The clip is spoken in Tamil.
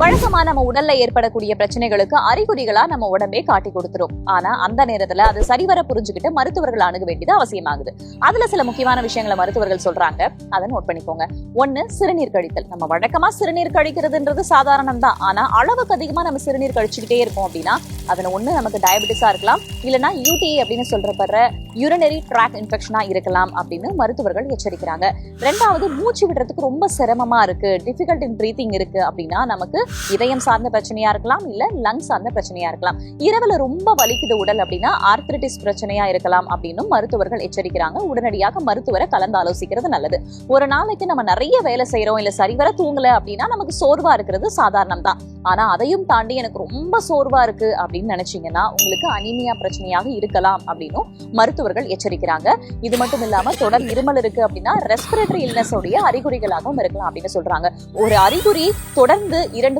வழக்கமா நம்ம உடல்ல ஏற்படக்கூடிய பிரச்சனைகளுக்கு அறிகுறிகளா நம்ம உடம்பே காட்டி கொடுத்துரும். ஆனா அந்த நேரத்துல அது சரிவர புரிஞ்சுக்கிட்டு மருத்துவர்கள் அணுக வேண்டியது அவசியமாகுது. அதுல சில முக்கியமான விஷயங்களை மருத்துவர்கள் சொல்றாங்க. அதை நோட் பண்ணிக்கோங்க. ஒண்ணு சிறுநீர் கழித்தல். நம்ம வழக்கமா சிறுநீர் கழிக்கிறதுன்றது சாதாரணம் தான் ஆனா அளவுக்கு அதிகமா நம்ம சிறுநீர் கழிச்சுக்கிட்டே இருக்கோம் அப்படின்னா அதுல ஒண்ணு நமக்கு டயபெட்டிஸா இருக்கலாம். இல்லைன்னா யூடிஐ அப்படின்னு சொல்றப்படுற யூரினரி ட்ராக் இன்ஃபெக்ஷனா இருக்கலாம் அப்படின்னு மருத்துவர்கள் எச்சரிக்கிறாங்க. ரெண்டாவது மூச்சு விடுறதுக்கு ரொம்ப சிரமமா இருக்கு. டிஃபிகல்ட் இன் பிரீத்திங் இருக்கு அப்படின்னா நமக்கு இதயம் சார்ந்த பிரச்சனையா இருக்கலாம் இல்ல லங் சார்ந்த பிரச்சனையா இருக்கலாம். இரவுல ரொம்ப வலிக்குது உடல் அப்படின்னா ஆர்த்திரிட்டிஸ் பிரச்சனையா இருக்கலாம் அப்படின்னு மருத்துவர்கள் எச்சரிக்கிறாங்க. உடனடியாக மருத்துவரை கலந்து ஆலோசிக்கிறது நல்லது. ஒரு நாளைக்கு நம்ம நிறைய வேலை செய்யறோம் இல்ல சரிவர தூங்கல அப்படின்னா நமக்கு சோர்வா இருக்கிறது சாதாரணம் தான். ஆனா அதையும் தாண்டி எனக்கு ரொம்ப சோர்வா இருக்கு அப்படின்னு நினைச்சீங்கன்னா உங்களுக்கு அனிமியா பிரச்சனையாக இருக்கலாம் அப்படின்னும் மருத்துவர்கள் எச்சரிக்கிறாங்க. இது மட்டும் இல்லாம தொடர் இருமல் இருக்கு அப்படின்னா ரெஸ்பிரேட்டரி இல்னஸ் உடைய அறிகுறிகளாகவும் இருக்கலாம் அப்படின்னு சொல்றாங்க. ஒரு அறிகுறி தொடர்ந்து இரண்டு